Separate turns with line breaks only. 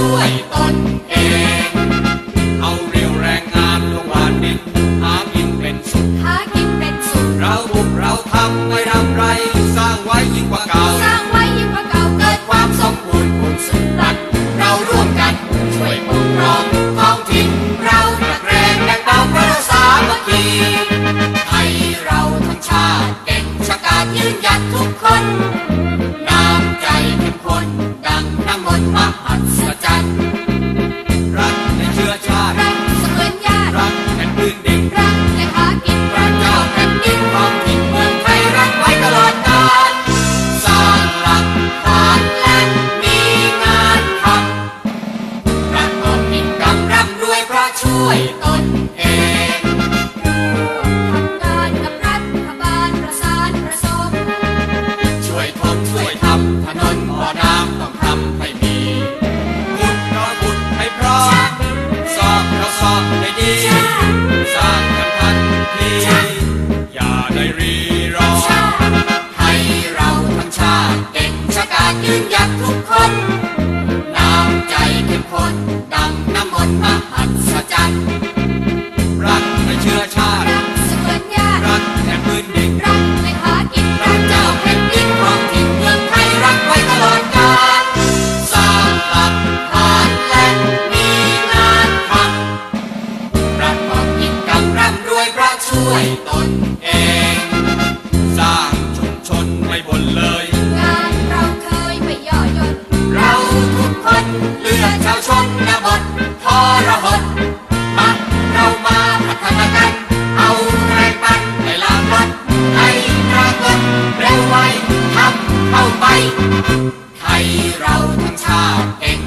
Wait on. บ่อ
น้ำต้อง
ทำ
ให้มีขุด
ก็
ขุดให้
พร้อมสอบก็สอบให้ดี สร้างกันทันทีอย่าได้รีรอ
ให้เราทั้งชาติเก่งชะกาจยืนหยัดทุกคน น้ำใจเข้มข้นดังน้ำมนต์มหัศจรรย์
รักในเชื้อชาติ
รัก
แห่
งพื้นดิน ด้วยตนเอง
สร้างชุมชนไม่บนเลย
งานเราเคยไม่ย่อหย่อนเราทุกคนเลือกชาวชนนบททรหดมาเรามาพัฒนากัน เอาแรงปันไปลางรถให้ปรากฏเร็วไวทำเข้าไป ไทยเราทั้งชาติเอง